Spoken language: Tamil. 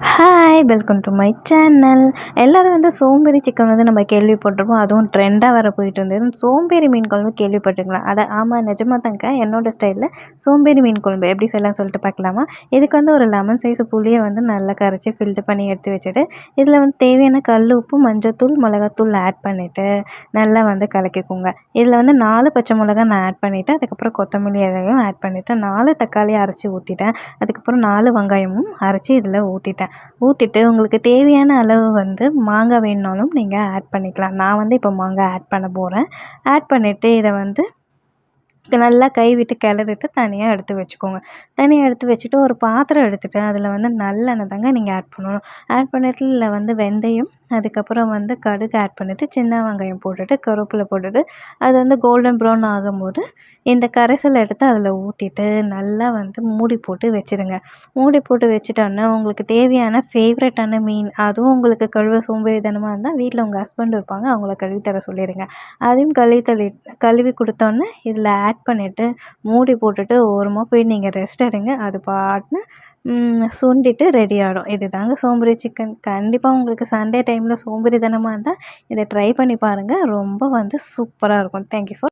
Hi. Hi welcome to my channel எல்லோரும் வந்து சோம்பேறி சிக்கன் வந்து நம்ம கேள்விப்பட்டிருப்போம். அதுவும் ட்ரெண்டாக வர போயிட்டு இருந்தது. சோம்பேறி மீன் குழம்பு கேள்விப்பட்டிருக்கலாம். அட ஆமாம் நிஜமாக தாங்க என்னோடய ஸ்டைலில் சோம்பேறி மீன் குழம்பு எப்படி செய்யலாம் சொல்லிட்டு பார்க்கலாமா? இதுக்கு வந்து ஒரு லெமன் சைஸ் புளியை வந்து நல்லா கரைச்சி ஃபில்டர் பண்ணி எடுத்து வச்சுட்டு இதில் வந்து தேவையான கல் உப்பு மஞ்சத்தூள் மிளகாத்தூள் ஆட் பண்ணிவிட்டு நல்லா வந்து கலக்கிக்கோங்க. இதில் வந்து நாலு பச்சை மிளகா நான் ஆட் பண்ணிவிட்டு அதுக்கப்புறம் கொத்தமல்லி இதையும் ஆட் பண்ணிவிட்டு நாலு தக்காளி அரைச்சி ஊற்றிட்டேன் அதுக்கப்புறம் நாலு வெங்காயமும் அரைச்சி இதில் ஊற்றிட்டேன் ஊற்றிட்டு உங்களுக்கு தேவையான அளவு வந்து மாங்காய் வேணுனாலும் நீங்கள் ஆட் பண்ணிக்கலாம். நான் வந்து இப்போ மாங்காய் ஆட் பண்ண போகிறேன் ஆட் பண்ணிவிட்டு இதை வந்து நல்லா கை விட்டு கிளறிட்டு தனியாக எடுத்து வச்சுக்கோங்க. தனியாக எடுத்து வச்சுட்டு ஒரு பாத்திரம் எடுத்துகிட்டு அதில் வந்து நல்லெண்ணெய் தாங்க நீங்கள் ஆட் பண்ணணும். ஆட் பண்ணிட்டு இதில் வந்து வெந்தயம் அதுக்கப்புறம் வந்து கடுகு ஆட் பண்ணிவிட்டு சின்ன வெங்காயம் போட்டுட்டு கருவேப்பிலை போட்டுட்டு அது வந்து கோல்டன் ப்ரௌன் ஆகும்போது இந்த கரைசலை எடுத்து அதில் ஊற்றிட்டு நல்லா வந்து மூடி போட்டு வச்சுடுங்க மூடி போட்டு வச்சுட்டோன்னா உங்களுக்கு தேவையான ஃபேவரட்டான மீன் அதுவும் உங்களுக்கு கழுவ சோம்பேறித்தனமாக இருந்தால் வீட்டில் உங்கள் ஹஸ்பண்ட் இருப்பாங்க அவங்கள கழுவி தர சொல்லிடுங்க அதையும் கழுவி தள்ளி கழுவி கொடுத்தோன்னே இதில் ஆட் பண்ணிவிட்டு மூடி போட்டுட்டு ஓரமாக போய் நீங்கள் ரெஸ்ட் எடுங்க. அது பாட்டுன்னு சுண்டிட்டு ரெடி ஆகிடும் இது தாங்க சோம்பேறி சிக்கன் கண்டிப்பாக உங்களுக்கு சண்டே டைமில் சோம்பேறித்தனமாக இருந்தால் இதை ட்ரை பண்ணி பாருங்கள் ரொம்ப வந்து சூப்பராக இருக்கும். Thank you for